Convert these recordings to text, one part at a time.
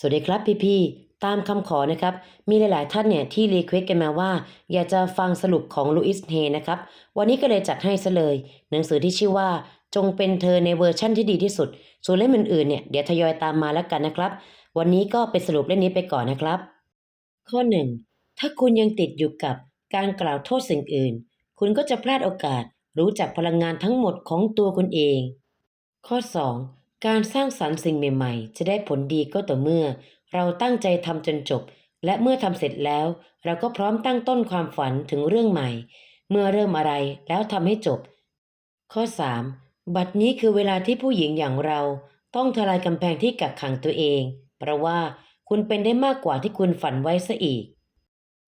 สวัสดีครับพี่ๆตามคำขอนะครับ มีหลาย ๆ ท่านเนี่ยที่รีเควสกันมาว่า อยากจะฟังสรุปของลุอิสเฮนะครับ วันนี้ก็เลยจัดให้ซะเลย หนังสือที่ชื่อว่าจงเป็นเธอในเวอร์ชั่นที่ดีที่สุด ส่วนเล่มอื่น ๆ เนี่ยเดี๋ยวทยอยตามมาแล้วกันนะครับ วันนี้ก็ไปสรุปเล่มนี้ไปก่อนนะครับ ข้อ 1 ถ้าคุณยังติดอยู่กับการกล่าวโทษสิ่งอื่น คุณก็จะพลาดโอกาสรู้จักพลังงานทั้งหมดของตัวคุณเอง ข้อ 2 การสร้างสรรค์สิ่งใหม่ๆ จะได้ผลดีก็ต่อเมื่อ เราตั้งใจทำจนจบ และเมื่อทำเสร็จแล้ว เราก็พร้อมตั้งต้นความฝันถึงเรื่องใหม่ เมื่อเริ่มอะไรแล้วทำให้จบ ข้อ 3 บัดนี้คือเวลาที่ผู้หญิงอย่างเราต้องทลายกำแพงที่กักขังตัวเอง เพราะว่าคุณเป็นได้มากกว่าที่คุณฝันไว้ซะอีก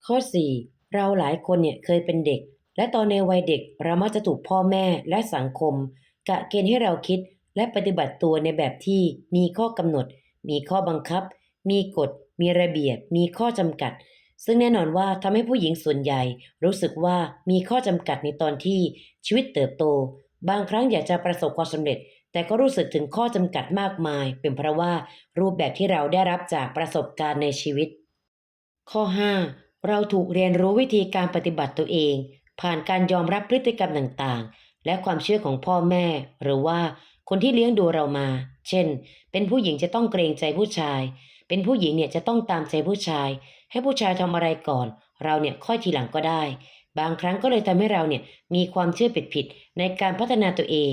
ข้อ 4 เราหลายคนเนี่ยเคยเป็นเด็ก และตอนในวัยเด็กเรามักจะถูกพ่อแม่และสังคม กะเกณฑ์ให้เราคิด และปฏิบัติตัวในแบบที่มีข้อกำหนด มีข้อบังคับ มีกฎ มีระเบียบ มีข้อจำกัด ซึ่งแน่นอนว่าทำให้ผู้หญิงส่วนใหญ่ รู้สึกว่ามีข้อจำกัดในตอนที่ชีวิตเติบโต บางครั้งอยากจะประสบความสำเร็จ แต่ก็รู้สึกถึงข้อจำกัดมากมาย เป็นเพราะว่ารูปแบบที่เราได้รับจากประสบการณ์ในชีวิต ข้อ 5 เราถูกเรียนรู้วิธีการปฏิบัติตัวเอง ผ่านการยอมรับพฤติกรรมต่างๆ และความเชื่อของพ่อแม่ หรือว่า คนที่เลี้ยงดูเรามา เช่น เป็นผู้หญิงจะต้องเกรงใจผู้ชาย เป็นผู้หญิงเนี่ยจะต้องตามใจผู้ชาย ให้ผู้ชายทำอะไรก่อน เราเนี่ยค่อยทีหลังก็ได้ บางครั้งก็เลยทำให้เราเนี่ยมีความเชื่อผิดๆในการพัฒนาตัวเอง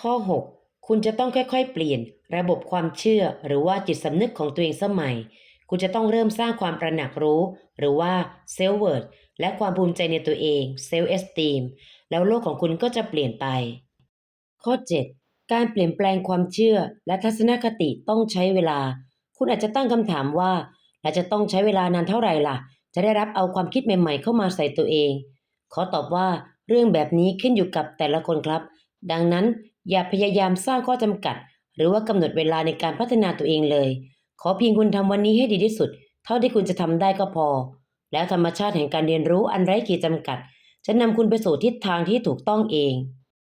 ข้อ 6 คุณจะต้องค่อยๆ เปลี่ยน ระบบความเชื่อหรือว่าจิตสำนึกของตัวเองสมัย คุณจะต้องเริ่มสร้างความตระหนักรู้ หรือว่าเซลฟ์เวิร์ดและความภูมิใจในตัวเองเซลฟ์เอสตีมแล้วโลกของคุณก็จะเปลี่ยนไป ข้อ 7 การเปลี่ยนแปลงความเชื่อและทัศนคติต้องใช้เวลา คุณอาจจะตั้งคำถามว่าและจะต้องใช้เวลานานเท่าไหร่ล่ะ จะได้รับเอาความคิดใหม่ ๆ เข้ามาใส่ตัวเอง ขอตอบว่าเรื่องแบบนี้ขึ้นอยู่กับแต่ละคนครับ ดังนั้นอย่าพยายามสร้างข้อจำกัด หรือว่ากำหนดเวลาในการพัฒนาตัวเองเลย ขอเพียงคุณทำวันนี้ให้ดีที่สุด เท่าที่คุณจะทำได้ก็พอ แล้วธรรมชาติแห่งการเรียนรู้อันไร้ขีดจำกัด จะนำคุณไปสู่ทิศทางที่ถูกต้องเอง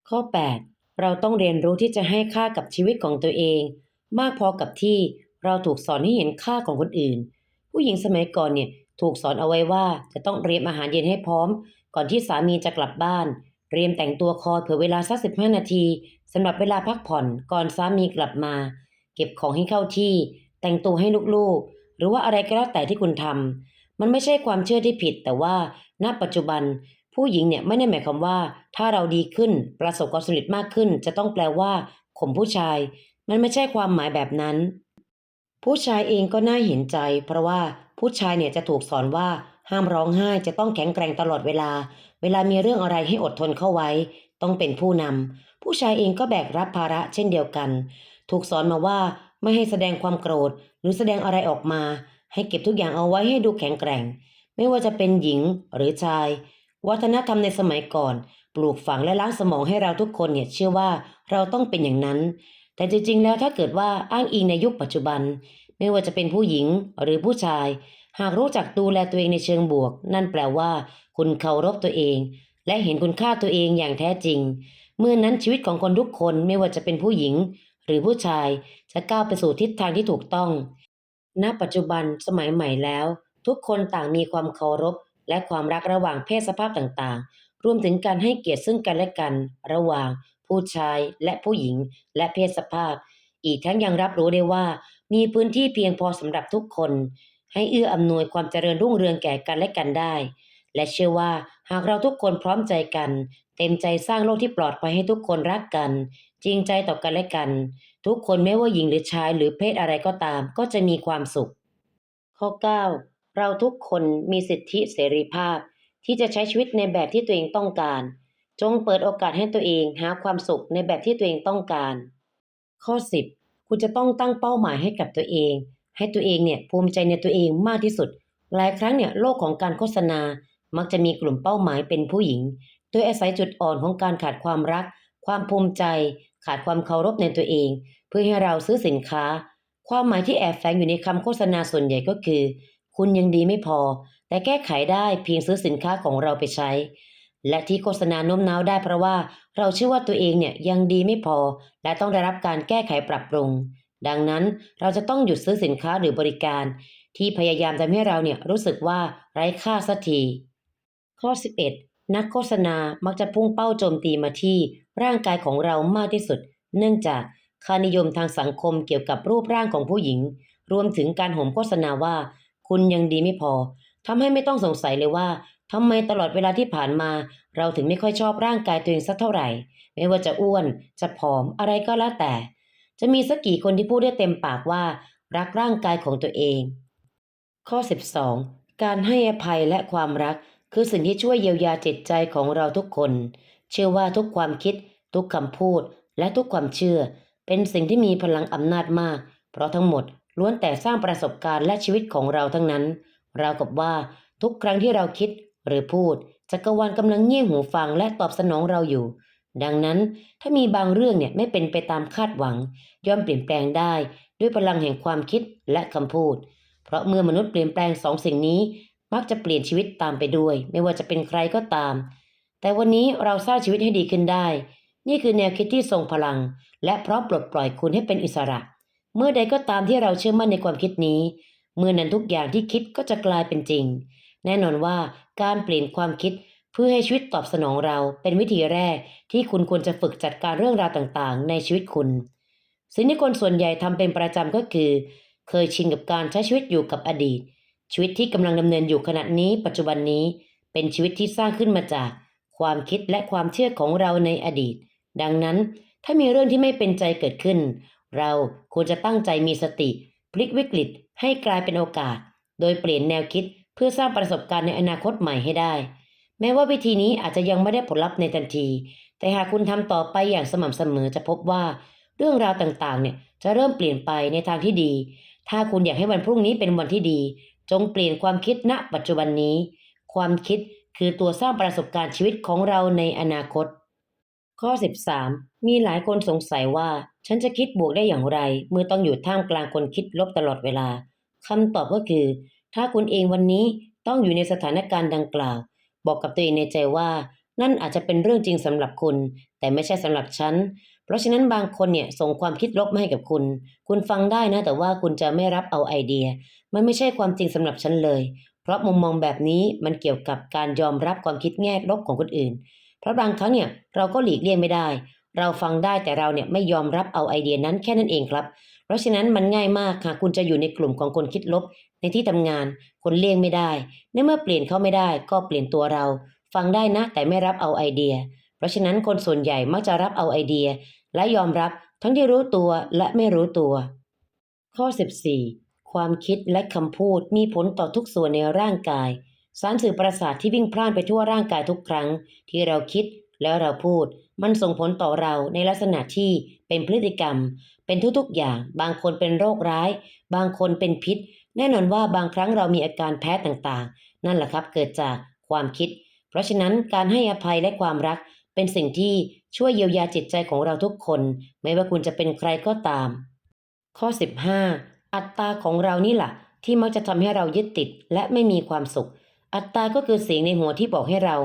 ข้อ 8 เราต้องเรียนรู้ที่จะให้ค่ากับชีวิตของตัวเอง มากพอกับที่เราถูกสอนให้เห็นค่าของคนอื่น ผู้หญิงสมัยก่อนเนี่ยถูกสอนเอาไว้ว่าจะต้องเตรียมอาหารเย็นให้พร้อม ก่อนที่สามีจะกลับบ้านเตรียมแต่งตัวคอยเผื่อเวลาสักสิบห้านาทีสำหรับเวลาพักผ่อนก่อนสามีกลับมา เก็บของให้เข้าที่ แต่งตัวให้ลูกๆ หรือว่าอะไรก็แล้วแต่ที่คุณทำมันไม่ใช่ความเชื่อที่ผิด แต่ว่าณปัจจุบัน ผู้หญิงเนี่ยไม่ได้หมายความว่า ถ้าเราดีขึ้นประสบความสำเร็จมากขึ้น จะต้องแปลว่าข่มผู้ชาย มันไม่ใช่ความหมายแบบนั้น ผู้ชายเองก็น่าเห็นใจ เพราะว่าผู้ชายเนี่ยจะถูกสอนว่าห้ามร้องไห้จะต้องแข็งแกร่งตลอดเวลา เวลามีเรื่องอะไรให้อดทนเข้าไว้ ต้องเป็นผู้นำผู้ชายเองก็แบกรับภาระเช่นเดียวกัน ถูกสอนมาว่าไม่ให้แสดงความโกรธ หรือแสดงอะไรออกมา ให้เก็บทุกอย่างเอาไว้ให้ดูแข็งแกร่ง ไม่ว่าจะเป็นหญิงหรือชาย วัฒนธรรมในสมัยก่อน ปลูกฝังและล้างสมองให้เราทุกคนเนี่ยเชื่อว่าเราต้องเป็นอย่างนั้น แต่จริงๆแล้วถ้าเกิดว่าอ้างอิงในยุคปัจจุบัน ไม่ว่าจะเป็นผู้หญิงหรือผู้ชาย หากรู้จักดูแลตัวเองในเชิงบวก นั่นแปลว่า คุณเคารพตัวเอง และเห็นคุณค่าตัวเองอย่างแท้จริง เมื่อนั้นชีวิตของคนทุกคนไม่ว่าจะเป็นผู้หญิง หรือผู้ชายจะก้าวไปสู่ทิศทางที่ถูกต้อง ณ ปัจจุบันสมัยใหม่แล้ว ทุกคนต่างมีความเคารพ และความรักระหว่างเพศสภาพต่างๆ รวมถึงการให้เกียรติซึ่งกันและกัน ระหว่างผู้ชายและผู้หญิงและเพศสภาพ อีกทั้งยังรับรู้ได้ว่า มีพื้นที่เพียงพอสำหรับทุกคน ให้เอื้ออำนวยความเจริญรุ่งเรืองแก่กันและกันได้ และเชื่อว่าหากเราทุกคนพร้อมใจกัน เต็มใจสร้างโลกที่ปลอดภัยให้ทุกคนรักกัน จริงใจต่อกันและกัน ทุกคนไม่ว่าหญิงหรือชายหรือเพศอะไรก็ตาม ก็จะมีความสุข ข้อ 9 เราทุกคนมีสิทธิเสรีภาพ ที่จะใช้ชีวิตในแบบที่ตัวเองต้องการ จงเปิดโอกาสให้ตัวเองหาความสุขในแบบที่ตัวเองต้องการ ข้อ 10 คุณจะต้องตั้งเป้าหมายให้กับตัวเอง ให้ตัวเองเนี่ยภูมิใจในตัวเองมากที่สุด หลายครั้งเนี่ยโลกของการโฆษณา มักจะมีกลุ่มเป้าหมายเป็นผู้หญิง โดยอาศัยจุดอ่อนของการขาดความรัก ความภูมิใจ ขาดความเคารพในตัวเอง เพื่อให้เราซื้อสินค้า ความหมายที่แอบแฝงอยู่ในคำโฆษณาส่วนใหญ่ก็คือ คุณยังดีไม่พอ แต่แก้ไขได้เพียงซื้อสินค้าของเราไปใช้ และที่โฆษณาโน้มน้าวได้เพราะว่าเราเชื่อว่าตัวเองเนี่ยยังดีไม่พอ และต้องได้รับการแก้ไขปรับปรุง ดังนั้นเราจะต้องหยุดซื้อสินค้าหรือบริการ ที่พยายามทำให้เราเนี่ยรู้สึกว่าไร้ค่าสักทีข้อ 11 นักโฆษณามักจะพุ่งเป้าโจมตีมาที่ ร่างกายของเรามากที่สุด เนื่องจากค่านิยมทางสังคมเกี่ยวกับรูปร่างของผู้หญิง รวมถึงการโหมโฆษณาว่า คุณยังดีไม่พอทำให้ไม่ต้องสงสัยเลยว่าทำไมตลอดเวลาที่ผ่านมา เราถึงไม่ค่อยชอบร่างกายตัวเองสักเท่าไหร่ ไม่ว่าจะอ้วน จะผอมอะไรก็แล้วแต่ จะมีสักกี่คนที่พูดได้เต็มปากว่า รักร่างกายของตัวเอง ข้อ 12 การให้อภัยและความรัก คือสิ่งที่ช่วยเยียวยาจิตใจของเราทุกคน เชื่อว่าทุกความคิด ทุกคำพูด และทุกความเชื่อ เป็นสิ่งที่มีพลังอำนาจมาก เพราะทั้งหมด ล้วนแต่สร้างประสบการณ์และชีวิตของเราทั้งนั้น ราวกับว่าทุกครั้งที่เราคิดหรือพูดจักรวาลกำลังเงี่ยหูฟังและตอบสนองเราอยู่ ดังนั้นถ้ามีบางเรื่องเนี่ยไม่เป็นไปตามคาดหวัง ย่อมเปลี่ยนแปลงได้ ด้วยพลังแห่งความคิดและคำพูด เพราะเมื่อมนุษย์เปลี่ยนแปลงสองสิ่งนี้ มักจะเปลี่ยนชีวิตตามไปด้วย ไม่ว่าจะเป็นใครก็ตาม แต่วันนี้เราสร้างชีวิตให้ดีขึ้นได้ นี่คือแนวคิดที่ทรงพลัง และพร้อมปลดปล่อยคุณให้เป็นอิสระ เมื่อใดก็ตามที่เราเชื่อมั่นในความคิดนี้ เมื่อนั้นทุกอย่างที่คิดก็จะกลายเป็นจริง แน่นอนว่าการเปลี่ยนความคิดเพื่อให้ชีวิตตอบสนองเราเป็นวิธีแรกที่คุณควรจะฝึกจัดการเรื่องราวต่างๆ ในชีวิตคุณ สิ่งที่คนส่วนใหญ่ทำเป็นประจำก็คือ เคยชินกับการใช้ชีวิตอยู่กับอดีต ชีวิตที่กำลังดำเนินอยู่ขณะนี้ ปัจจุบันนี้เป็นชีวิตที่สร้างขึ้นมาจาก ความคิดและความเชื่อของเราในอดีต ดังนั้นถ้ามีเรื่องที่ไม่เป็นใจเกิดขึ้น เราควรจะตั้งใจมีสติ พลิกวิกฤตให้กลายเป็นโอกาส โดยเปลี่ยนแนวคิดเพื่อสร้างประสบการณ์ในอนาคตใหม่ให้ได้ แม้ว่าวิธีนี้อาจจะยังไม่ได้ผลลัพธ์ในทันที แต่หากคุณทำต่อไปอย่างสม่ำเสมอจะพบว่า เรื่องราวต่างๆ เนี่ยจะเริ่มเปลี่ยนไปในทางที่ดี ถ้าคุณอยากให้วันพรุ่งนี้เป็นวันที่ดี จงเปลี่ยนความคิดณ ปัจจุบันนี้ ความคิดคือตัวสร้างประสบการณ์ชีวิตของเราในอนาคต ข้อ 13 มีหลายคนสงสัยว่า ฉันจะคิดบวกได้อย่างไร เมื่อต้องอยู่ท่ามกลางคนคิดลบตลอดเวลาคำตอบก็คือ ถ้าคุณเองวันนี้ต้องอยู่ในสถานการณ์ดังกล่าว บอกกับตัวเองในใจว่า นั่นอาจจะเป็นเรื่องจริงสำหรับคุณ แต่ไม่ใช่สำหรับฉัน เพราะฉะนั้นบางคนเนี่ยส่งความคิดลบมาให้กับคุณ คุณฟังได้นะ แต่ว่าคุณจะไม่รับเอาไอเดีย มันไม่ใช่ความจริงสำหรับฉันเลย เพราะมุมมองแบบนี้มันเกี่ยวกับการยอมรับความคิดแง่ลบของคนอื่น เพราะบางครั้งเนี่ยเราก็หลีกเลี่ยงไม่ได้ เราฟังได้แต่เราเนี่ยไม่ยอมรับเอาไอเดียนั้นแค่นั้นเองครับ เพราะฉะนั้นมันง่ายมากหากคุณจะอยู่ในกลุ่มของคนคิดลบ ในที่ทำงานคนเลี่ยงไม่ได้ในเมื่อเปลี่ยนเขาไม่ได้ ก็เปลี่ยนตัวเรา ฟังได้นะแต่ไม่รับเอาไอเดีย เพราะฉะนั้นคนส่วนใหญ่มักจะรับเอาไอเดีย และยอมรับทั้งที่รู้ตัวและไม่รู้ตัว ข้อ 14 ความคิดและคำพูดมีผลต่อทุกส่วนในร่างกาย สารสื่อประสาทที่วิ่งพล่านไปทั่วร่างกายทุกครั้ง ที่เราคิดแล้วเราพูด มันส่งผลต่อเราในลักษณะที่เป็นพฤติกรรม เป็นทุกๆอย่าง บางคนเป็นโรคร้าย บางคนเป็นพิษ แน่นอนว่าบางครั้งเรามีอาการแพ้ต่างๆ นั่นแหละครับเกิดจากความคิด เพราะฉะนั้นการให้อภัยและความรักเป็นสิ่งที่ช่วยเยียวยาจิตใจของเราทุกคน ไม่ว่าคุณจะเป็นใครก็ตาม ข้อ 15 อัตตาของเรานี่แหละที่มักจะทำให้เรายึดติดและไม่มีความสุข อัตตาก็คือเสียงในหัวที่บอกให้เรา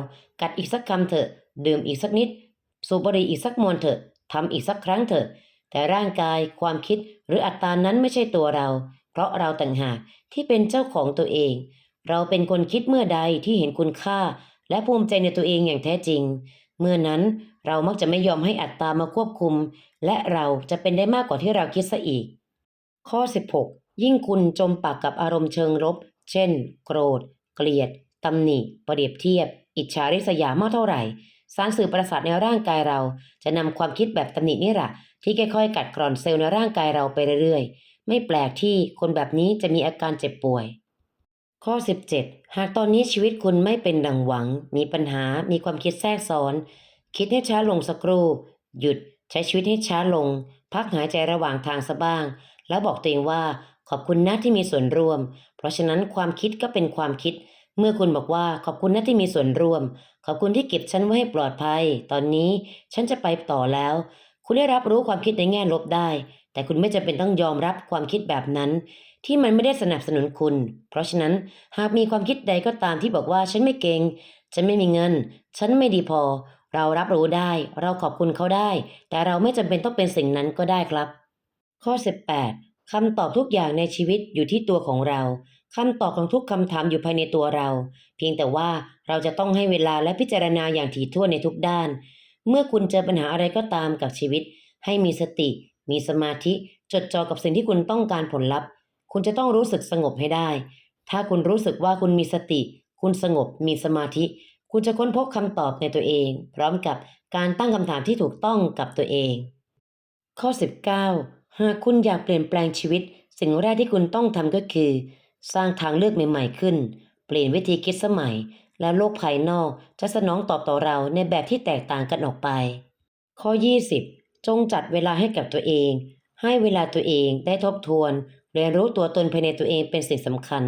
กัดอีกสักคำเถอะ ดื่มอีกสักนิด สูบบุหรี่อีกสักมวนเถอะทำอีกสักครั้งเถอะ แต่ร่างกายความคิดหรืออัตตานั้นไม่ใช่ตัวเรา เพราะเราต่างหากที่เป็นเจ้าของตัวเอง เราเป็นคนคิดเมื่อใดที่เห็นคุณค่า และภูมิใจในตัวเองอย่างแท้จริง เมื่อนั้นเรามักจะไม่ยอมให้อัตตามาควบคุม และเราจะเป็นได้มากกว่าที่เราคิดซะอีก ข้อ 16 ยิ่งคุณจมปากกับอารมณ์เชิงลบ เช่น โกรธ เกลียดตำหนิเปรียบเทียบ อิจฉาริษยามากเท่าไหร่ สารสื่อประสาทในร่างกายเรา จะนำความคิดแบบตำหนินี่แหละที่ค่อยๆกัดกร่อนเซลล์ในร่างกายเราไปเรื่อยๆ ไม่แปลกที่คนแบบนี้จะมีอาการเจ็บป่วย ข้อ 17 หากตอนนี้ชีวิตคุณไม่เป็นดังหวัง มีปัญหามีความคิดแทรกซ้อน คิดให้ช้าลงสักครู่ หยุดใช้ชีวิตให้ช้าลง พักหายใจระหว่างทางซะบ้าง แล้วบอกตัวเองว่าขอบคุณนะที่มีส่วนร่วม ราะฉะนั้นความคิดก็เป็นความคิด เมื่อคุณบอกว่าขอบคุณนะที่มีส่วนร่วม ขอบคุณที่เก็บฉันไว้ให้ปลอดภัย ตอนนี้ฉันจะไปต่อแล้ว คุณได้รับรู้ความคิดในแง่ลบได้ แต่คุณไม่จำเป็นต้องยอมรับความคิดแบบนั้น ที่มันไม่ได้สนับสนุนคุณ เพราะฉะนั้นหากมีความคิดใดก็ตามที่บอกว่าฉันไม่เก่ง ฉันไม่มีเงิน ฉันไม่ดีพอ เรารับรู้ได้ เราขอบคุณเขาได้ แต่เราไม่จำเป็นต้องเป็นสิ่งนั้นก็ได้ครับ ข้อ 18คำตอบทุกอย่างในชีวิตอยู่ที่ตัวของเรา คำตอบของทุกคำถามอยู่ภายในตัวเรา เพียงแต่ว่าเราจะต้องให้เวลาและพิจารณาอย่างถี่ถ้วนในทุกด้าน เมื่อคุณเจอปัญหาอะไรก็ตามกับชีวิต ให้มีสติ มีสมาธิ จดจ่อกับสิ่งที่คุณต้องการผลลัพธ์ คุณจะต้องรู้สึกสงบให้ได้ ถ้าคุณรู้สึกว่าคุณมีสติ คุณสงบ มีสมาธิ คุณจะค้นพบคำตอบในตัวเอง พร้อมกับการตั้งคำถามที่ถูกต้องกับตัวเอง ข้อ 19 หากคุณอยากเปลี่ยนแปลงชีวิต สิ่งแรกที่คุณต้องทำก็คือ สร้างทางเลือกใหม่ ๆ ขึ้น เปลี่ยนวิธีคิดสมัย และโลกภายนอกจะสนองตอบต่อเราในแบบที่แตกต่างกันออกไป ข้อ 20 จงจัดเวลาให้กับตัวเอง ให้เวลาตัวเองได้ทบทวน เรียนรู้ตัวตนภายในตัวเองเป็นสิ่งสำคัญ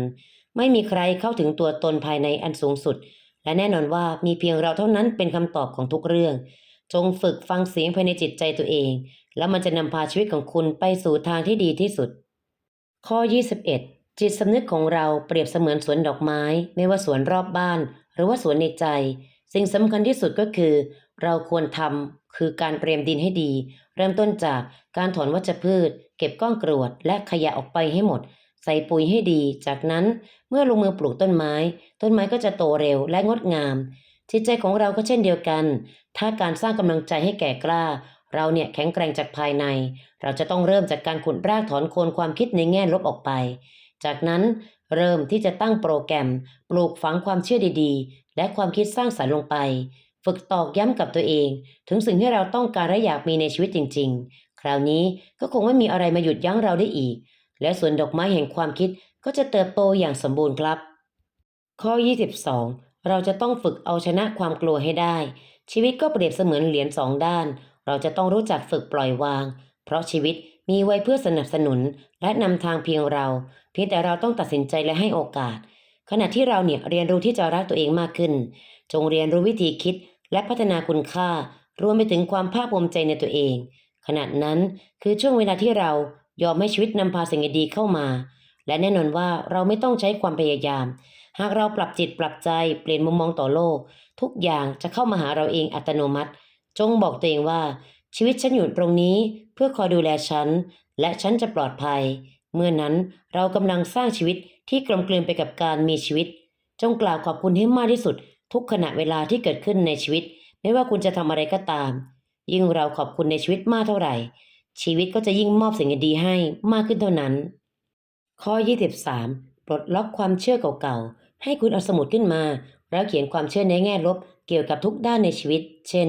ไม่มีใครเข้าถึงตัวตนภายในอันสูงสุด และแน่นอนว่ามีเพียงเราเท่านั้นเป็นคำตอบของทุกเรื่อง จงฝึกฟังเสียงภายในจิตใจตัวเอง แล้วมันจะนำพาชีวิตของคุณไปสู่ทางที่ดีที่สุด ข้อ 21 จิตสำนึกของเราเปรียบเสมือนสวนดอกไม้ ไม่ว่าสวนรอบบ้าน หรือว่าสวนในใจ สิ่งสำคัญที่สุดก็คือ เราควรทำคือการเตรียมดินให้ดี เริ่มต้นจากการถอนวัชพืช เก็บก้อนกรวด และขยะออกไปให้หมด ใส่ปุ๋ยให้ดี จากนั้นเมื่อลงมือปลูกต้นไม้ ต้นไม้ก็จะโตเร็วและงดงามจิตใจของเราก็เช่นเดียวกัน ถ้าการสร้างกำลังใจให้แก่กล้า เราเนี่ยแข็งแกร่งจากภายใน เราจะต้องเริ่มจากการขุดรากถอนโคนความคิดในแง่ลบออกไป จากนั้นเริ่มที่จะตั้งโปรแกรม ปลูกฝังความเชื่อดีๆ และความคิดสร้างสรรค์ลงไป ฝึกตอกย้ำกับตัวเอง ถึงสิ่งที่เราต้องการและอยากมีในชีวิตจริง ๆ คราวนี้ก็คงไม่มีอะไรมาหยุดยั้งเราได้อีก และสวนดอกไม้แห่งความคิดก็จะเติบโตอย่างสมบูรณ์ครับ ข้อ 22 เราจะต้องฝึกเอาชนะความกลัวให้ได้ ชีวิตก็เปรียบเสมือนเหรียญสองด้าน เราจะต้องรู้จักฝึกปล่อยวาง เพราะชีวิต มีไว้เพื่อสนับสนุนและนำทางเพียงเรา เพียงแต่เราต้องตัดสินใจและให้โอกาส ขณะที่เราเนี่ยเรียนรู้ที่จะรักตัวเองมากขึ้น จงเรียนรู้วิธีคิดและพัฒนาคุณค่า รวมไปถึงความภาคภูมิใจในตัวเอง ขณะนั้นคือช่วงเวลาที่เรายอมให้ชีวิตนำพาสิ่งดีๆเข้ามา และแน่นอนว่าเราไม่ต้องใช้ความพยายาม หากเราปรับจิตปรับใจเปลี่ยนมุมมองต่อโลก ทุกอย่างจะเข้ามาหาเราเองอัตโนมัติ จงบอกตัวเองว่า ชีวิตฉันอยู่ตรงนี้เพื่อคอยดูแลฉัน และฉันจะปลอดภัย เมื่อนั้นเรากำลังสร้างชีวิตที่กลมกลืนไปกับการมีชีวิต จงกล่าวขอบคุณให้มากที่สุด ทุกขณะเวลาที่เกิดขึ้นในชีวิต ไม่ว่าคุณจะทำอะไรก็ตาม ยิ่งเราขอบคุณในชีวิตมากเท่าไหร่ ชีวิตก็จะยิ่งมอบสิ่งดีให้มากขึ้นเท่านั้น ข้อ 23 ปลดล็อกความเชื่อเก่าๆ ให้คุณเอาสมุดขึ้นมา แล้วเขียนความเชื่อในแง่ลบเกี่ยวกับทุกด้านในชีวิต เช่น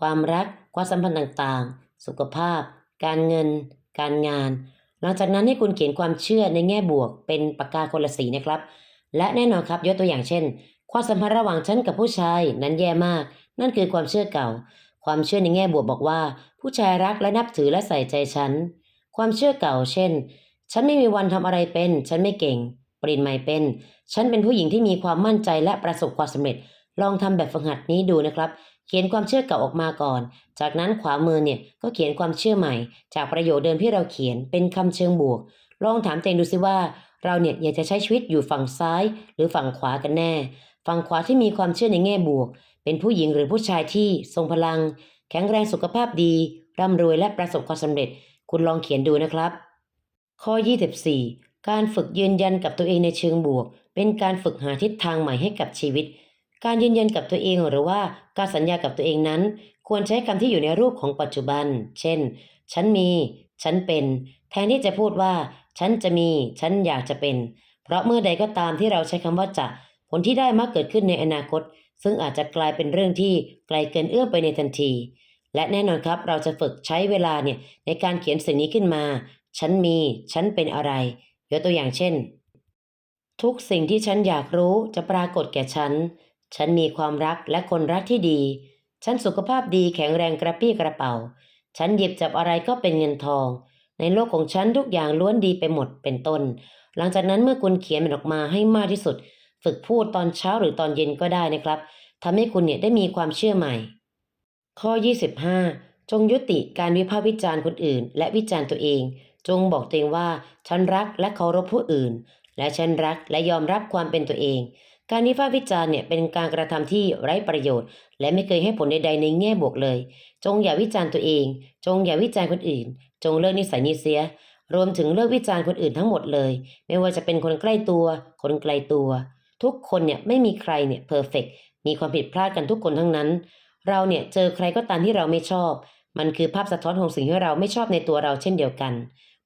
ความรัก ความสัมพันธ์ต่างๆ สุขภาพ การเงิน การงาน หลังจากนั้นให้คุณเขียนความเชื่อในแง่บวก เป็นปากกาคนละสีนะครับ และแน่นอนครับยกตัวอย่างเช่น ความสัมพันธ์ระหว่างฉันกับผู้ชายนั้นแย่มาก นั่นคือความเชื่อเก่า ความเชื่อในแง่บวกบอกว่า ผู้ชายรักและนับถือและใส่ใจฉัน ความเชื่อเก่า เช่น ฉันไม่มีวันทำอะไรเป็น ฉันไม่เก่งปลี่ยนใหม่เป็น ฉันเป็นผู้หญิงที่มีความมั่นใจและประสบความสำเร็จ ลองทำแบบฝึกหัดนี้ดูนะครับ เขียนความเชื่อเก่าออกมาก่อน จากนั้นขวามือเนี่ยก็เขียนความเชื่อใหม่ จากประโยคเดิมที่เราเขียนเป็นคำเชิงบวก ลองถามตัวเองดูสิว่า เราเนี่ยอยากจะใช้ชีวิตอยู่ฝั่งซ้าย หรือฝั่งขวากันแน่ ฝั่งขวาที่มีความเชื่อในแง่บวก เป็นผู้หญิงหรือผู้ชายที่ทรงพลัง แข็งแรงสุขภาพดี ร่ำรวยและประสบความสำเร็จ คุณลองเขียนดูนะครับ ข้อ 24 การฝึกยืนยันกับตัวเองในเชิงบวก เป็นการฝึกหาทิศทางใหม่ให้กับชีวิต การยืนยันกับตัวเองหรือว่าการสัญญากับตัวเองนั้น ควรใช้คำที่อยู่ในรูปของปัจจุบัน เช่น ฉันมี ฉันเป็น แทนที่จะพูดว่า ฉันจะมี ฉันอยากจะเป็น เพราะเมื่อใดก็ตามที่เราใช้คำว่าจะ ผลที่ได้มักเกิดขึ้นในอนาคต ซึ่งอาจจะกลายเป็นเรื่องที่ไกลเกินเอื้อมไปในทันที และแน่นอนครับ เราจะฝึกใช้เวลาเนี่ยในการเขียนสิ่งนี้ขึ้นมา ฉันมี ฉันเป็นอะไร ยกตัวอย่างเช่น ทุกสิ่งที่ฉันอยากรู้จะปรากฏแก่ฉัน ฉันมีความรักและคนรักที่ดี ฉันสุขภาพดีแข็งแรงกระปี้กระเป๋า ฉันหยิบจับอะไรก็เป็นเงินทอง ในโลกของฉันทุกอย่างล้วนดีไปหมดเป็นต้น หลังจากนั้นเมื่อคุณเขียนมันออกมาให้มากที่สุด ฝึกพูดตอนเช้าหรือตอนเย็นก็ได้นะครับทำให้คุณเนี่ยได้มีความเชื่อใหม่ ข้อ 25 จงยุติการวิพากษ์วิจารณ์คนอื่น และวิจารณ์ตัวเอง จงบอกตัวเองว่า ฉันรักและเคารพผู้อื่น และฉันรักและยอมรับความเป็นตัวเอง การวิพากษ์วิจารณ์เนี่ยเป็นการกระทำที่ไร้ประโยชน์ และไม่เคยให้ผลใดๆในแง่บวกเลย จงอย่าวิจารณ์ตัวเอง จงอย่าวิจารณ์คนอื่น จงเลิกนิสัยนี้เสีย รวมถึงเลิกวิจารณ์คนอื่นทั้งหมดเลย ไม่ว่าจะเป็นคนใกล้ตัว คนไกลตัว ทุกคนเนี่ยไม่มีใครเนี่ยเพอร์เฟกมีความผิดพลาดกันทุกคนทั้งนั้น เราเนี่ยเจอใครก็ตามที่เราไม่ชอบ มันคือภาพสะท้อนของสิ่งที่เราไม่ชอบในตัวเราเช่นเดียวกัน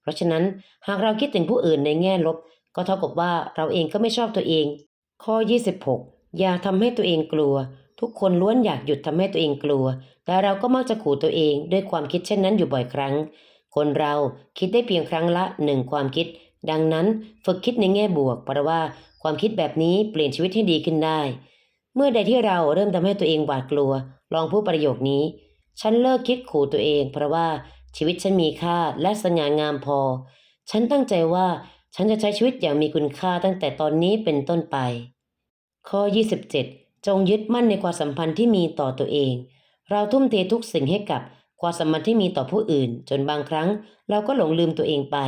เพราะฉะนั้นหากเราคิดถึงผู้อื่นในแง่ลบ ก็เท่ากับว่าเราเองก็ไม่ชอบตัวเอง ข้อ 26 อย่าทำให้ตัวเองกลัว ทุกคนล้วนอยากหยุดทำให้ตัวเองกลัว แต่เราก็มักจะขู่ตัวเองด้วยความคิดเช่นนั้นอยู่บ่อยครั้ง คนเราคิดได้เพียงครั้งละหนึ่งความคิด ดังนั้นฝึกคิดในแง่บวกเพราะว่าความคิดแบบนี้เปลี่ยนชีวิตให้ดีขึ้นได้ เมื่อใดที่เราเริ่มทำให้ตัวเองหวาดกลัว ลองพูดประโยคนี้ ฉันเลิกคิดขู่ตัวเอง เพราะว่าชีวิตฉันมีค่าและสง่างามพอ ฉันตั้งใจว่าฉันจะใช้ชีวิตอย่างมีคุณค่าตั้งแต่ตอนนี้เป็นต้นไป ข้อ 27 จงยึดมั่นในความสัมพันธ์ที่มีต่อตัวเอง เราทุ่มเททุกสิ่งให้กับความสัมพันธ์ที่มีต่อผู้อื่น จนบางครั้ง เราก็หลงลืมตัวเองไป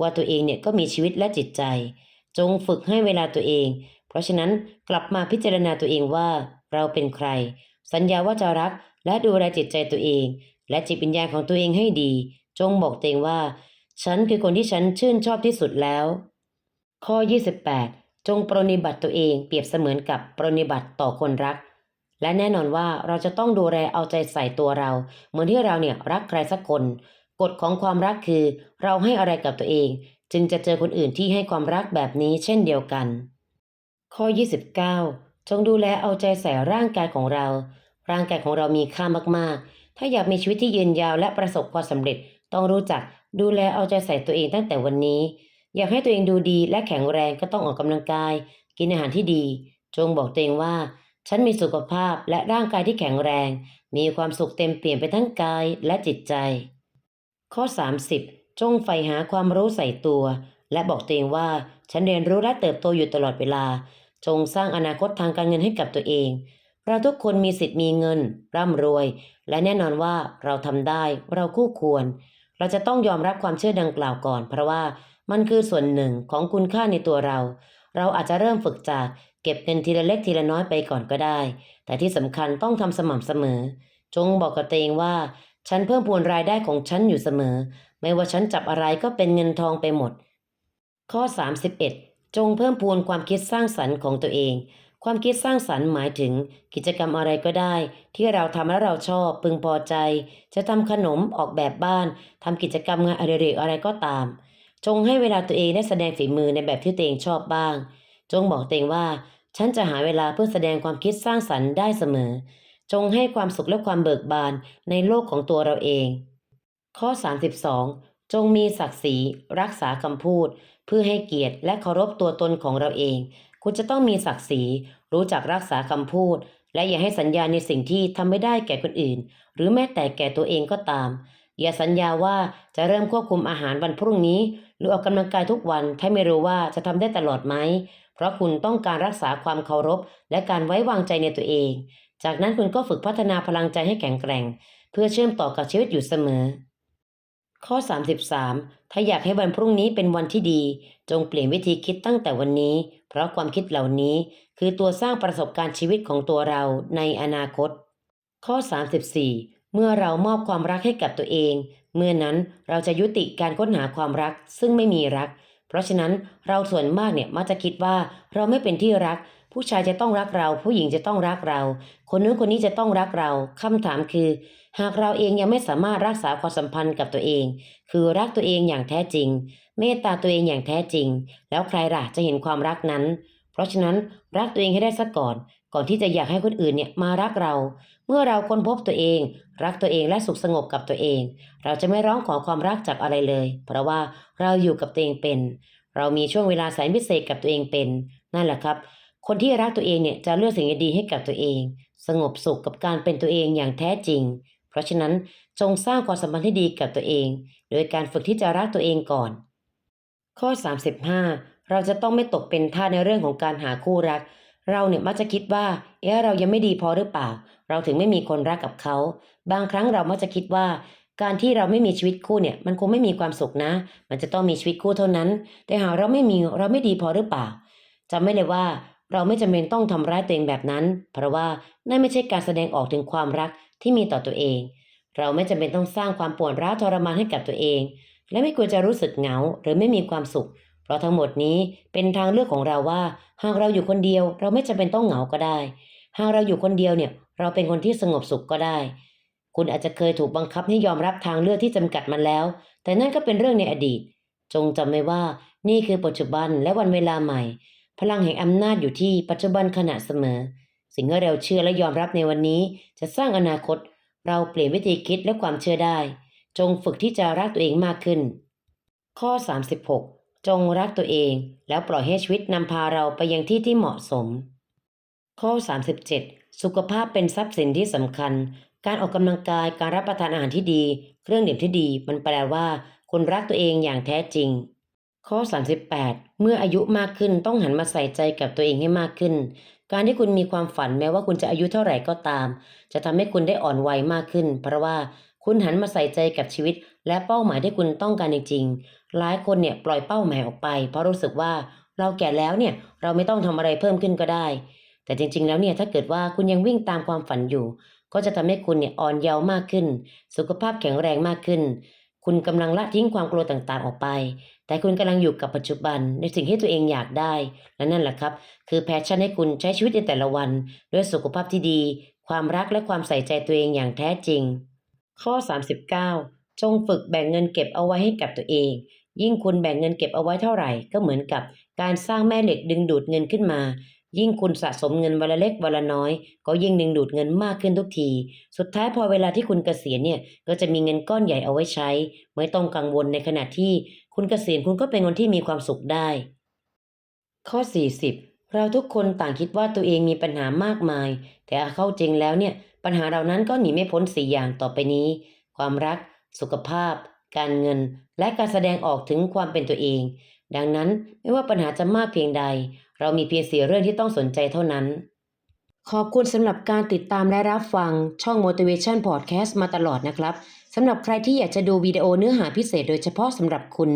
ว่าตัวเองเนี่ยก็มีชีวิตและจิตใจ จงฝึกให้เวลาตัวเอง เพราะฉะนั้นกลับมาพิจารณาตัวเองว่า เราเป็นใคร สัญญาว่าจะรักและดูแลจิตใจตัวเอง และจิตวิญญาณของตัวเองให้ดี จงบอกตัวเองว่า ฉันคือคนที่ฉันชื่นชอบที่สุดแล้ว ข้อ 28 จงปรนนิบัติตัวเองเปรียบเสมือนกับปรนนิบัติต่อคนรัก และแน่นอนว่าเราจะต้องดูแลเอาใจใส่ตัวเรา เหมือนที่เราเนี่ยรักใครสักคน กฎของความรักคือ เราให้อะไรกับตัวเอง จึงจะเจอคนอื่นที่ให้ความรักแบบนี้เช่นเดียวกัน ข้อ 29 จงดูแลเอาใจใส่ร่างกายของเรา ร่างกายของเรามีค่ามากๆ ถ้าอยากมีชีวิตที่ยืนยาวและประสบความสำเร็จต้องรู้จักดูแลเอาใจใส่ตัวเองตั้งแต่วันนี้ อยากให้ตัวเองดูดีและแข็งแรงก็ต้องออกกำลังกาย กินอาหารที่ดี จงบอกตัวเองว่า ฉันมีสุขภาพและร่างกายที่แข็งแรง มีความสุขเต็มเปี่ยมไปทั้งกายและจิตใจ ข้อ 30 จงใฝ่หาความรู้ใส่ตัว และบอกตัวเองว่า ฉันเรียนรู้และเติบโตอยู่ตลอดเวลา จงสร้างอนาคตทางการเงินให้กับตัวเองเราทุกคนมีสิทธิ์มีเงิน ร่ำรวย และแน่นอนว่าเราทำได้ เราคู่ควร เราจะต้องยอมรับความเชื่อดังกล่าวก่อน เพราะว่า มันคือส่วนหนึ่งของคุณค่าในตัวเรา เราอาจจะเริ่มฝึกจากเก็บเงินทีละเล็กทีละน้อยไปก่อนก็ได้ แต่ที่สำคัญต้องทำสม่ำเสมอ จงบอกกับตัวเองว่า ฉันเพิ่มพูนรายได้ของฉันอยู่เสมอ ไม่ว่าฉันจับอะไรก็เป็นเงินทองไปหมด ข้อ 31 จงเพิ่มพูนความคิดสร้างสรรค์ของตัวเอง ความคิดสร้างสรรค์หมายถึงกิจกรรมอะไรก็ได้ ที่เราทำแล้วเราชอบพึงพอใจ จะทำขนมออกแบบบ้านทำกิจกรรมงานอดิเรกอะไรก็ตาม จงให้เวลาตัวเองได้แสดงฝีมือในแบบที่ตัวเองชอบบ้าง จงบอกตัวเองว่า ฉันจะหาเวลาเพื่อแสดงความคิดสร้างสรรค์ได้เสมอ จงให้ความสุขและความเบิกบานในโลกของตัวเราเอง ข้อ 32 จงมีศักดิ์ศรีรักษาคำพูด เพื่อให้เกียรติและเคารพตัวตนของเราเอง คุณจะต้องมีศักดิ์ศรีรู้จักรักษาคำพูด และอย่าให้สัญญาในสิ่งที่ทำไม่ได้แก่คนอื่น หรือแม้แต่แก่ตัวเองก็ตาม อย่าสัญญาว่าจะเริ่มควบคุมอาหารวันพรุ่งนี้ หรือออกกำลังกายทุกวัน ถ้าไม่รู้ว่าจะทำได้ตลอดไหม เพราะคุณต้องการรักษาความเคารพ และการไว้วางใจในตัวเอง จากนั้นคุณก็ฝึกพัฒนาพลังใจให้แข็งแกร่ง เพื่อเชื่อมต่อกับชีวิตอยู่เสมอ ข้อ 33 ถ้าอยากให้วันพรุ่งนี้เป็นวันที่ดี จงเปลี่ยนวิธีคิดตั้งแต่วันนี้ เพราะความคิดเหล่านี้ คือตัวสร้างประสบการณ์ชีวิตของตัวเราในอนาคต ข้อ 34 เมื่อเรามอบความรักให้กับตัวเอง เมื่อนั้นเราจะยุติการค้นหาความรักซึ่งไม่มีรัก เพราะฉะนั้นเราส่วนมากเนี่ยมักจะคิดว่าเราไม่เป็นที่รัก ผู้ชายจะต้องรักเรา ผู้หญิงจะต้องรักเรา คนนู้นคนนี้จะต้องรักเราคำถามคือ หากเราเองยังไม่สามารถรักษาความสัมพันธ์กับตัวเอง คือรักตัวเองอย่างแท้จริง เมตตาตัวเองอย่างแท้จริง แล้วใครล่ะจะเห็นความรักนั้น เพราะฉะนั้นรักตัวเองให้ได้ซะก่อน ก่อนที่จะอยากให้คนอื่นเนี่ยมารักเรา เมื่อเราค้นพบตัวเอง รักตัวเองและสุขสงบกับตัวเอง เราจะไม่ร้องขอความรักจากอะไรเลย เพราะว่าเราอยู่กับตัวเองเป็น เรามีช่วงเวลาแสนพิเศษกับตัวเองเป็น นั่นแหละครับ คนที่รักตัวเองเนี่ยจะเลือกสิ่งดีๆให้กับตัวเอง สงบสุขกับการเป็นตัวเองอย่างแท้จริง เพราะฉะนั้นจงสร้างความสัมพันธ์ที่ดีกับตัวเอง โดยการฝึกที่จะรักตัวเองก่อน ข้อ 35 เราจะต้องไม่ตกเป็นท่าสในเรื่องของการหาคู่รัก เราเนี่ยมักจะคิดว่า เอ๊ะเรายังไม่ดีพอหรือเปล่า เราถึงไม่มีคนรักกับเขา บางครั้งเรามักจะคิดว่า การที่เราไม่มีชีวิตคู่เนี่ย มันคงไม่มีความสุขนะ มันจะต้องมีชีวิตคู่เท่านั้น แต่หากเราไม่มีเราไม่ดีพอหรือเปล่าจำไม่เลยว่าเราไม่จำเป็นต้องทำร้ายตัวเองแบบนั้น เพราะว่านั่นไม่ใช่การแสดงออกถึงความรักที่มีต่อตัวเอง เราไม่จำเป็นต้องสร้างความปวดร้าวทรมานให้กับตัวเอง และไม่ควรจะรู้สึกเหงาหรือไม่มีความสุข เพราะทั้งหมดนี้เป็นทางเลือกของเราว่า หากเราอยู่คนเดียว เราไม่จำเป็นต้องเหงาก็ได้ หากเราอยู่คนเดียวเนี่ยเราเป็นคนที่สงบสุขก็ได้ คุณอาจจะเคยถูกบังคับให้ยอมรับทางเลือกที่จำกัดมันแล้ว แต่นั่นก็เป็นเรื่องในอดีต จงจำไว้ว่านี่คือปัจจุบันและวันเวลาใหม่ พลังแห่งอำนาจอยู่ที่ปัจจุบันขณะเสมอ สิ่งที่เราเชื่อและยอมรับในวันนี้ จะสร้างอนาคต เราเปลี่ยนวิธีคิดและความเชื่อได้ จงฝึกที่จะรักตัวเองมากขึ้น ข้อ 36 จงรักตัวเองแล้วปล่อยให้ชีวิตนำพาเราไปยังที่ที่เหมาะสม ข้อ 37 สุขภาพเป็นทรัพย์สินที่สำคัญ การออกกำลังกายการรับประทานอาหารที่ดี เครื่องดื่มที่ดี มันแปลว่าคุณรักตัวเองอย่างแท้จริง ข้อ 38 เมื่ออายุมากขึ้นต้องหันมาใส่ใจกับตัวเองให้มากขึ้น การที่คุณมีความฝันแม้ว่าคุณจะอายุเท่าไหร่ก็ตาม จะทำให้คุณได้อ่อนวัยมากขึ้น เพราะว่า คุณหันมาใส่ใจกับชีวิต และเป้าหมายที่คุณต้องการจริงๆ หลายคนเนี่ยปล่อยเป้าหมายออกไป เพราะรู้สึกว่าเราแก่แล้วเนี่ยเราไม่ต้องทำอะไรเพิ่มขึ้นก็ได้ แต่จริง ๆ แล้วเนี่ยถ้าเกิดว่าคุณยังวิ่งตามความฝันอยู่ ก็จะทำให้คุณเนี่ยอ่อนเยาว์มากขึ้น สุขภาพแข็งแรงมากขึ้น คุณกำลังละทิ้งความกลัวต่างๆออกไป แต่คุณกำลังอยู่กับปัจจุบันในสิ่งที่ตัวเองอยากได้ และนั่นแหละครับ คือแพชชั่นให้คุณใช้ชีวิตในแต่ละวัน ด้วยสุขภาพที่ดี ความรักและความใส่ใจตัวเองอย่างแท้จริง ข้อ 39 จงฝึกแบ่งเงินเก็บเอาไว้ให้กับตัวเอง ยิ่งคุณแบ่งเงินเก็บเอาไว้เท่าไหร่ ก็เหมือนกับการสร้างแม่เหล็กดึงดูดเงินขึ้นมา ยิ่งคุณสะสมเงินวันละเล็กวันละน้อย ก็ยิ่งดึงดูดเงินมากขึ้นทุกที สุดท้ายพอเวลาที่คุณเกษียณเนี่ยก็จะมีเงินก้อนใหญ่เอาไว้ใช้ ไม่ต้องกังวลในขณะที่คุณเกษียณคุณก็เป็นคนที่มีความสุขได้ ข้อ 40เราทุกคนต่างคิดว่าตัวเองมีปัญหามากมาย แต่เข้าจริงแล้วเนี่ย ปัญหาเหล่านั้นก็หนีไม่พ้นสี่อย่างต่อไปนี้ ความรัก สุขภาพ การเงิน และการแสดงออกถึงความเป็นตัวเอง ดังนั้นไม่ว่าปัญหาจะมากเพียงใด เรามีเพียงสี่เรื่องที่ต้องสนใจเท่านั้น ขอบคุณสำหรับการติดตามและรับฟังช่อง Motivation Podcast มาตลอดนะครับสำหรับใครที่อยากจะดูวิดีโอเนื้อหาพิเศษโดยเฉพาะสำหรับคุณ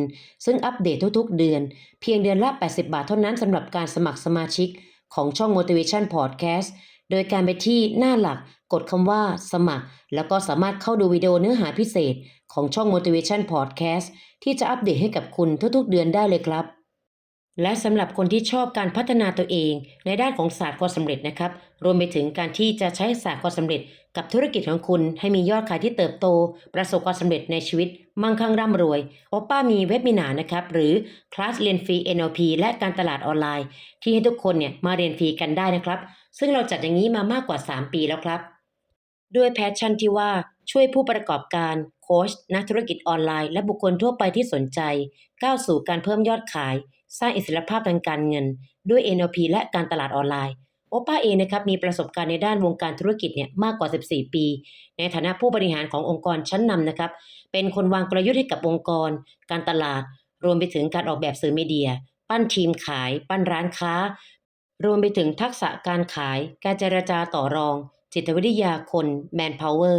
ซึ่งอัปเดตทุกๆ เดือน เพียงเดือนละ 80 บาทเท่านั้นสำหรับการสมัครสมาชิกของช่อง Motivation Podcast โดยการไปที่หน้าหลักกดคำว่าสมัคร แล้วก็สามารถเข้าดูวิดีโอเนื้อหาพิเศษของช่อง Motivation Podcast ที่จะอัปเดตให้กับคุณทุกๆเดือนได้เลยครับ และสำหรับคนที่ชอบการพัฒนาตัวเองในด้านของศาสตร์ความสำเร็จนะครับ รวมไปถึงการที่จะใช้ศาสตร์ความสำเร็จ กับธุรกิจของคุณให้มียอดขายที่เติบโต ประสบความสำเร็จในชีวิต มั่งคั่งร่ำรวยโอป้ามีเว็บมินานะครับ หรือคลาสเรียนฟรี NLP และการตลาดออนไลน์ ที่ให้ทุกคนเนี่ยมาเรียนฟรีกันได้นะครับ ซึ่งเราจัดอย่างนี้มามากกว่า 3 ปีแล้วครับ ด้วยแพชชั่นที่ว่าช่วยผู้ประกอบการ โค้ชนักธุรกิจออนไลน์และบุคคลทั่วไปที่สนใจ ก้าวสู่การเพิ่มยอดขาย สร้างอิสรภาพทางการเงิน ด้วย NLP และการตลาดออนไลน์โอป้าเองนะครับมีประสบการณ์ในด้านวงการธุรกิจเนี่ยมากกว่า 14 ปี ในฐานะผู้บริหารขององค์กรชั้นนำนะครับ เป็นคนวางกลยุทธ์ให้กับองค์กร การตลาด รวมไปถึงการออกแบบสื่อมีเดีย ปั้นทีมขาย ปั้นร้านค้า รวมไปถึงทักษะการขาย การเจรจาต่อรอง จิตวิทยาคน Manpower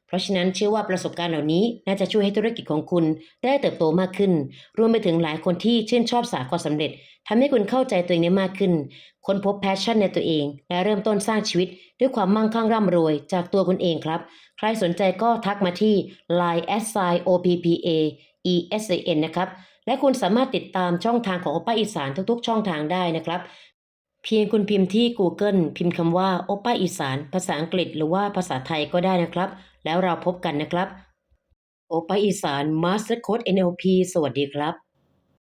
เพราะฉะนั้นเชื่อว่าประสบการณ์เหล่านี้น่าจะช่วยให้ธุรกิจของคุณได้เติบโตมากขึ้น รวมไปถึงหลายคนที่ชื่นชอบสาความสำเร็จทำให้คุณเข้าใจตัวเองได้มากขึ้น ค้นพบแพชชั่นในตัวเอง และเริ่มต้นสร้างชีวิต ด้วยความมั่งคั่งร่ำรวย จากตัวคุณเองครับ ใครสนใจก็ทักมาที่ line s i o p p a e s a n นะครับ และคุณสามารถติดตามช่องทางของโอป้าอีสานทุกๆ ช่องทางได้นะครับเพียงคุณพิมพ์ที่ Google พิมพ์คำว่าโอป้าอีสาน ภาษาอังกฤษหรือว่าภาษาไทยก็ได้นะครับ แล้วเราพบกันนะครับ โอป้าอีสานมาสเตอร์โค้ด NLP สวัสดีครับ